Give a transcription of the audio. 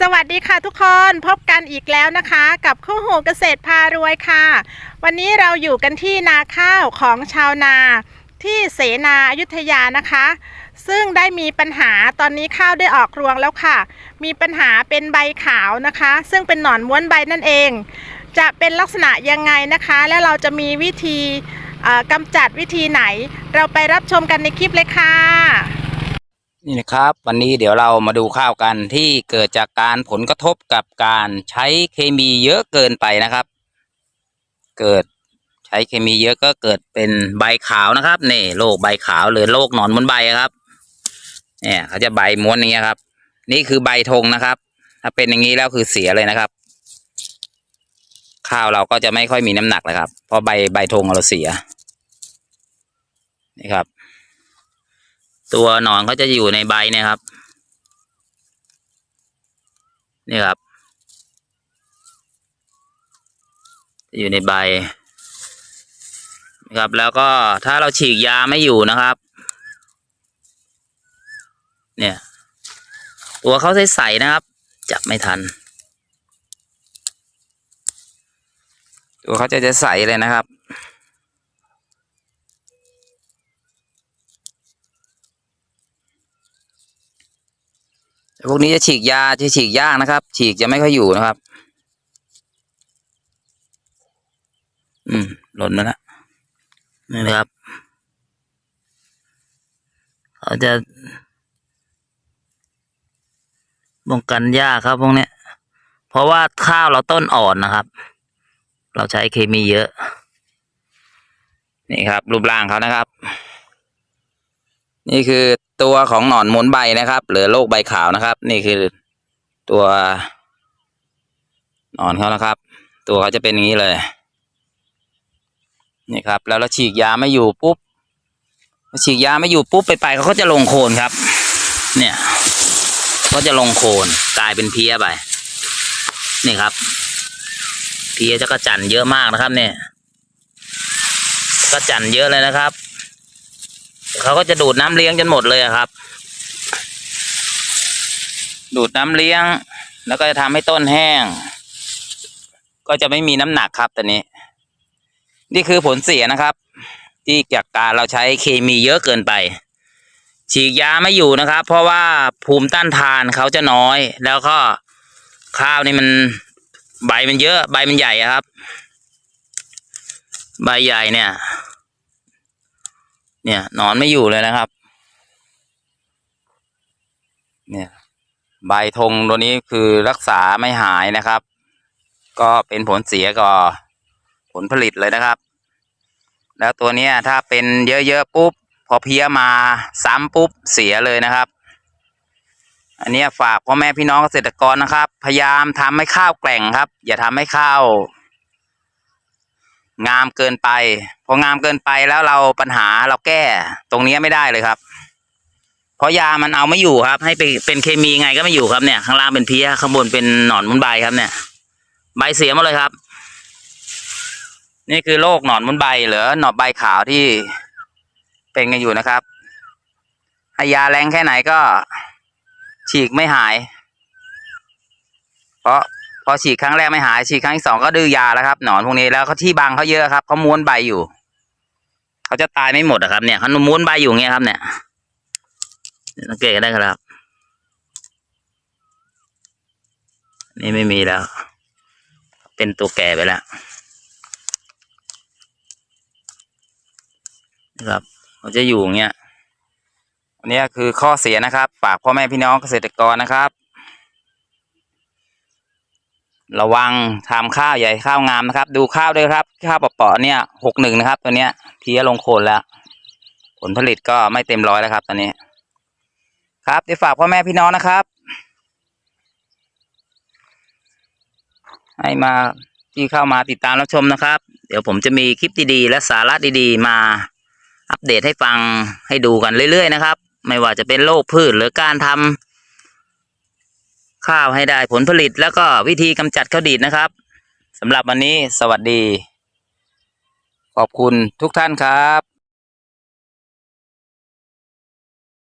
สวัสดีค่ะทุกคนพบกันอีกแล้วนะคะ กับคู่หูเกษตรพารวยค่ะ วันนี้เราอยู่กันที่นาข้าวของชาวนาที่เสนาอยุธยานะคะ ซึ่งได้มีปัญหาตอนนี้ข้าวได้ออกรวงแล้วค่ะ มีปัญหาเป็นใบขาวนะคะ ซึ่งเป็นหนอนม้วนใบนั่นเอง จะเป็นลักษณะยังไงนะคะ และเราจะมีวิธีกำจัดวิธีไหน เราไปรับชมกันในคลิปเลยค่ะ นี่นะครับ วันนี้เดี๋ยวเรามาดูข้าวกันที่เกิดจากการผลกระทบกับการใช้เคมีเยอะเกินไปนะครับ เกิดใช้เคมีเยอะก็เกิดเป็นใบขาวนะครับนี่โรคใบขาวหรือโรคหนอนบนใบครับเนี่ยเขาจะใบม้วนอย่างเงี้ยครับ นี่คือใบธงนะครับ ถ้าเป็นอย่างนี้แล้วคือเสียเลยนะครับ ข้าวเราก็จะไม่ค่อยมีน้ำหนักเลยครับเพราะใบใบธงเราเสียนี่ครับ ตัวหนอนเขาจะอยู่ในใบนี่ยครับ นี่ครับ อยู่ในใบครับแล้วก็ถ้าเราฉีกยาไม่อยู่นะครับ เนี่ย ตัวเขาใสๆนะครับ จับไม่ทัน ตัวเขาจะจะใสเลยนะครับ พวกนี้จะฉีกยาจะฉีกยากนะครับ ฉีกจะไม่ค่อยอยู่นะครับ อืม หล่นมาแล้วนี่นะครับเขาจะป้องกันยากครับพวกเนี้ย เพราะว่าข้าวเราต้นอ่อนนะครับ เราใช้เคมีเยอะ นี่ครับ รูปร่างเขานะครับ นี่คือตัวของหนอนหมุนใบนะครับ หรือโรคใบขาวนะครับ นี่คือตัวหนอนเขานะครับ ตัวเขาจะเป็นอย่างนี้เลย นี่ครับ แล้วเราฉีกยาไม่อยู่ปุ๊บฉีกยาไม่อยู่ปุ๊บไปไปเขาก็จะลงโคนครับ เนี่ยก็จะลงโคนกลายเป็นเพี้ยไปนี่ครับ เพี้ยจะกระจันเยอะมากนะครับ เนี่ยกระจันเยอะเลยนะครับ เขาก็จะดูดน้ำเลี้ยงจนหมดเลยครับ ดูดน้ำเลี้ยง แล้วก็จะทำให้ต้นแห้ง ก็จะไม่มีน้ำหนักครับตอนนี้ นี่คือผลเสียนะครับ ที่จากการเราใช้เคมีเยอะเกินไป ฉีกยาไม่อยู่นะครับ เพราะว่าภูมิต้านทานเขาจะน้อย แล้วก็ข้าวนี่มันใบมันเยอะ ใบมันใหญ่ครับ ใบใหญ่เนี่ย เนี่ยนอนไม่อยู่เลยนะครับ เนี่ยใบธงตัวนี้คือรักษาไม่หายนะครับ ก็เป็นผลเสียก่อผลผลิตเลยนะครับ แล้วตัวนี้ถ้าเป็นเยอะๆปุ๊บ พอเพี้ยมาซ้ำปุ๊บเสียเลยนะครับ อันนี้ฝากพ่อแม่พี่น้องเกษตรกรนะครับ พยายามทำให้ข้าวแกร่งครับ อย่าทำให้ข้าว งามเกินไป พองามเกินไปแล้วเราปัญหาเราแก้ตรงนี้ไม่ได้เลยครับ เพราะยามันเอาไม่อยู่ครับ ให้เป็นเป็นเคมีไงก็ไม่อยู่ครับเนี่ย ข้างล่างเป็นเพี้ยข้างบนเป็นหนอนมุนใบครับเนี่ย ใบเสียหมดเลยครับ นี่คือโรคหนอนมุนใบหรือหนอนใบขาวที่เป็นกันอยู่นะครับให้ยาแรงแค่ไหนก็ฉีกไม่หาย เพราะ พอฉีกครั้งแรกไม่หายฉีกครั้งที่สองก็ดื้อยาแล้วครับหนอนพวกนี้แล้วเขาที่บางเขาเยอะครับเขาม้วนใบอยู่เขาจะตายไม่หมดอะครับเนี่ยเขาม้วนใบอยู่เงี้ยครับ เนี่ยสังเกตกันได้ครับ นี่ไม่มีแล้ว เป็นตัวแก่ไปแล้วนะครับเขาจะอยู่อย่างเงี้ยอันนี้คือข้อเสียนะครับ ฝากพ่อแม่พี่น้องเกษตรกรนะครับ ระวังทำข้าวใหญ่ข้าวงามนะครับ ดูข้าวด้วยครับ ข้าวเปาะๆเนี่ยหกหนึ่งนะครับ ตัวเนี้ยเพี้ยลงโคนแล้ว ผลผลิตก็ไม่เต็มร้อยแล้วครับ ตอนนี้ ครับเดี๋ยวฝากพ่อแม่พี่น้องนะครับ ให้มาที่เข้ามาติดตามรับชมนะครับ เดี๋ยวผมจะมีคลิปดีๆและสาระดีๆ มาอัปเดตให้ฟังให้ดูกันเรื่อยๆนะครับ ไม่ว่าจะเป็นโรคพืชหรือการทำ ข้าวให้ได้ผลผลิต แล้วก็วิธีกำจัดข้าวดีดนะครับสำหรับวันนี้สวัสดี ขอบคุณทุกท่านครับ